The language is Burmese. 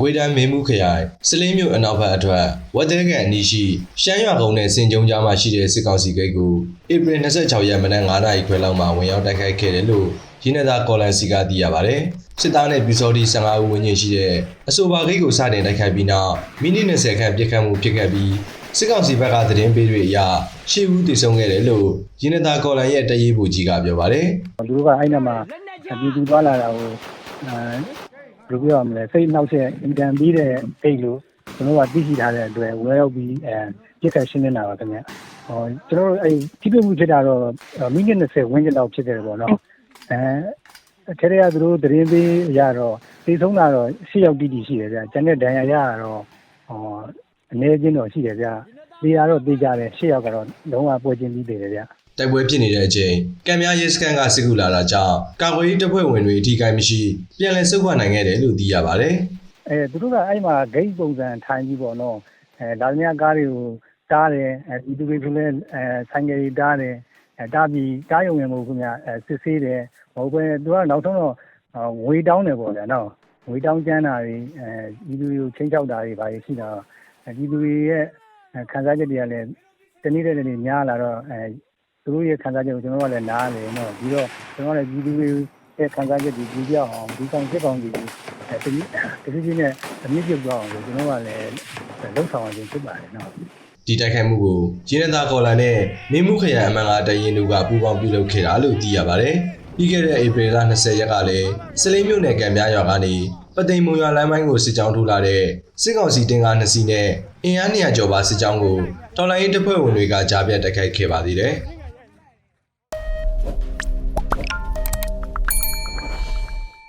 ကွေးတိုင်းမင်းမှုခရိုင်စလင်းမြို့အနောက်ဘက်အထွက်ဝတ်တဲကန်အနီးရှိရှမ်းရွာကုန်းနဲ့စင်ကြုံကြားမှာရှိတဲ့စစ်ကောင်စီဂိတ်ကိုဧပြီ26ရက်မနက်9:00နာရီခွဲလောက်မှာဝင်ရောက်တိုက်ခိုက်ခဲ့တယ်လို့ရင်းနှီးသားကော်လန်စီကသိရပါတယ်။စစ်သားနဲ့ပြူစောတိ15ဦးဝန်းကျင်ရှိတဲ့အဆိုပါဂိတ်ကိုစတင်တိုက်ခိုက်ပြီးနောက်မိနစ်20ခန့်ပြစ်ခတ်မှုဖြစ်ခဲ့ပြီးစစ်ကောင်စီဘက်ကသတင်းပေးတွေအရရှေ့ဦးတည်ဆုံခဲ့တယ်လို့ရင်းနှီးသားကော်လန်ရဲ့တရေးဘူးကြီးကပြောပါတယ်။သူတို့ကအဲ့နာမှာပြည်သူသွားလာတာကိုအဲ ဘယ်လိုပြောရမလဲစိတ်နှောက်ချက်အင်တန်ပြီးတဲ့အိတ်လို့ကျွန်တော်ကသိရှိထားတဲ့အတွက်ဝဲရောက်ပြီးအဲပြစ်ခတ်ရှင်းနေတာပါခင်ဗျဟောကျွန်တော်တို့အဲ့ထိပြမှုဖြစ်တာတော့မိနစ်20ဝန်းကျင်လောက်ဖြစ်တယ်ပေါ့နော်အဲထဲထဲကသူတို့သတင်းပေးအရတော့သိဆုံးတာတော့၈ယောက်တိတိရှိတယ်ဗျကျန်တဲ့ဒဏ်ရာရတာတော့ဟောအနေချင်းတော့ရှိတယ်ဗျဒီရတော့သိကြတယ်၈ယောက်ကတော့လုံးဝပွဲချင်းပြီးသေးတယ်ဗျ တိုက်ပွဲဖြစ်နေတဲ့အချိန်ကံများရဲစခန်းကစစ်ကူလာတာကြောင့်ကာကွယ်ရေးတပ်ဖွဲ့ဝင်တွေအထီးကိုင်းမရှိပြန်လည်ဆုတ်ခွာနိုင်ခဲ့တယ်လို့သိရပါတယ်အဲသူတို့ကအဲ့မှာဂိတ်ပုံစံထိုင်ပြီးပေါ့နော်အဲဒါမြကားတွေကိုတားတယ်အဲဒီသူတွေဆိုလဲအဲဆိုင်ကယ်တွေတားတယ်အဲတားပြီးတားရုံနဲ့မဟုတ်ဘူးခင်ဗျအဲစစ်ဆေးတယ်မဟုတ်ပဲသူကနောက်ဆုံးတော့ငွေတောင်းတယ်ပေါ့ဗျာနော်ငွေတောင်းကျန်းတာတွေအဲဒီလူတွေကိုချင်းချောက်တာတွေဘာတွေရှိတာအဲဒီလူတွေရဲ့ခံစားချက်တွေကလည်းတနည်းတဲ့နေ့များလာတော့အဲ သူတို့ရဲ့ခံစားချက်ကိုကျွန်တော်ကလည်းနားလေနော်ပြီးတော့ကျွန်တော်လည်းဒီလူတွေရဲ့ခံစားချက်တွေကြည့်ကြအောင်ဒီကောင်စစ်ကောင်စီကိုအဲတနည်းတတိယနဲ့အမြင့်ပြုတ်သွားအောင်လို့ကျွန်တော်ကလည်းလှုပ်ဆောင်ရခြင်းဖြစ်ပါတယ်နော်ဒီတိုက်ခိုက်မှုကိုရင်းနှီးသားကော်လန်နဲ့မင်းမှုခရိုင်အမှန်ကတရင်တို့ကပူးပေါင်းပြုလုပ်ခဲ့တာလို့သိရပါတယ်ပြီးခဲ့တဲ့ဧပြီလ20ရက်ကလည်းစလိမ်မြို့နယ်ကံများရွာကနေပသိမ်မုံရွာလမ်းပိုင်းကိုစစ်ကြောင်းထိုးလာတဲ့စစ်ကောင်စီတင်ကား2စီးနဲ့အင်အား200ကျော်ပါစစ်ကြောင်းကိုတော်လိုင်းရေးတပ်ဖွဲ့ဝင်တွေကကြားပြတ်တိုက်ခိုက်ခဲ့ပါသေးတယ်။